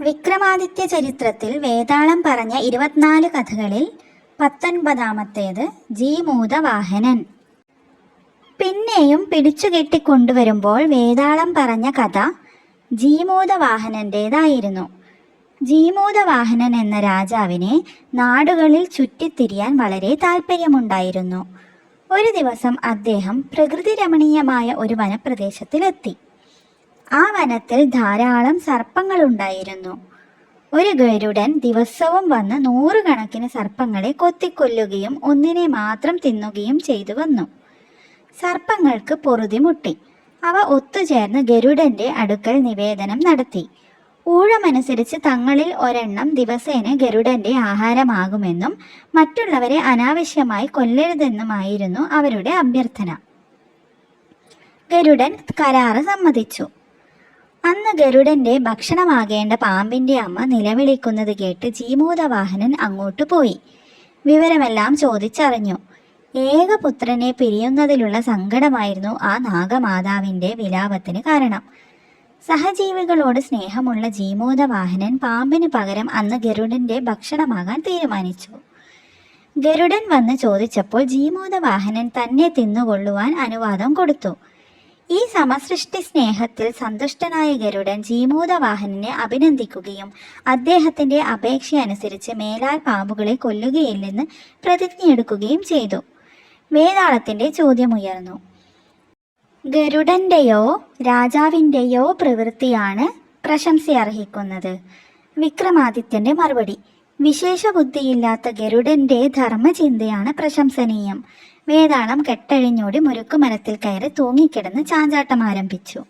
വിക്രമാദിത്യ ചരിത്രത്തിൽ വേതാളം പറഞ്ഞ ഇരുപത്തിനാല് കഥകളിൽ പത്തൊൻപതാമത്തേത് ജീമൂതവാഹനൻ. പിന്നെയും പിടിച്ചുകെട്ടി കൊണ്ടുവരുമ്പോൾ വേതാളം പറഞ്ഞ കഥ ജീമൂതവാഹനന്റേതായിരുന്നു ജീമൂതവാഹനൻ എന്ന രാജാവിനെ നാടുകളിൽ ചുറ്റിത്തിരിയാൻ വളരെ താല്പര്യമുണ്ടായിരുന്നു ഒരു ദിവസം അദ്ദേഹം പ്രകൃതി രമണീയമായ ഒരു വനപ്രദേശത്തിലെത്തി. ആ വനത്തിൽ ധാരാളം സർപ്പങ്ങളുണ്ടായിരുന്നു. ഒരു ഗരുഡൻ ദിവസവും വന്ന് നൂറുകണക്കിന് സർപ്പങ്ങളെ കൊത്തിക്കൊല്ലുകയും ഒന്നിനെ മാത്രം തിന്നുകയും ചെയ്തു വന്നു. സർപ്പങ്ങൾക്ക് പൊറുതിമുട്ടി അവ ഒത്തുചേർന്ന് ഗരുഡന്റെ അടുക്കൽ നിവേദനം നടത്തി. ഊഴമനുസരിച്ച് തങ്ങളിൽ ഒരെണ്ണം ദിവസേന ഗരുഡന്റെ ആഹാരമാകുമെന്നും മറ്റുള്ളവരെ അനാവശ്യമായി കൊല്ലരുതെന്നുമായിരുന്നു അവരുടെ അഭ്യർത്ഥന. ഗരുഡൻ കരാറ് സമ്മതിച്ചു. അന്ന് ഗരുഡന്റെ ഭക്ഷണമാകേണ്ട പാമ്പിന്റെ അമ്മ നിലവിളിക്കുന്നത് കേട്ട് ജീമൂതവാഹനൻ അങ്ങോട്ട് പോയി. വിവരമെല്ലാം ചോദിച്ചറിഞ്ഞു. ഏകപുത്രനെ പിരിയുന്നതിലുള്ള സങ്കടമായിരുന്നു ആ നാഗമാതാവിന്റെ വിലാപത്തിന് കാരണം. സഹജീവികളോട് സ്നേഹമുള്ള ജീമൂതവാഹനൻ പാമ്പിന് പകരം അന്ന് ഗരുഡന്റെ ഭക്ഷണമാകാൻ തീരുമാനിച്ചു. ഗരുഡൻ വന്ന് ചോദിച്ചപ്പോൾ ജീമൂതവാഹനൻ തന്നെ തിന്നുകൊള്ളുവാൻ അനുവാദം കൊടുത്തു. ഈ സമസൃഷ്ടി സ്നേഹത്തിൽ സന്തുഷ്ടനായ ഗരുഡൻ ജീമൂതവാഹനനെ അഭിനന്ദിക്കുകയും അദ്ദേഹത്തിന്റെ അപേക്ഷയനുസരിച്ച് മേലാൽ പാമ്പുകളെ കൊല്ലുകയില്ലെന്ന് പ്രതിജ്ഞയെടുക്കുകയും ചെയ്തു. വേതാളത്തിന്റെ ചോദ്യമുയർന്നു. ഗരുഡന്റെയോ രാജാവിന്റെയോ പ്രവൃത്തിയാണ് പ്രശംസ അർഹിക്കുന്നത് വിക്രമാദിത്യന്റെ മറുപടി. വിശേഷ ബുദ്ധിയില്ലാത്ത ഗരുഡന്റെ ധർമ്മചിന്തയാണ് പ്രശംസനീയം. വേതാളം കെട്ടഴിഞ്ഞോടി മുരുക്കുമരത്തിൽ കയറി തൂങ്ങിക്കിടന്ന് ചാഞ്ചാട്ടം ആരംഭിച്ചു.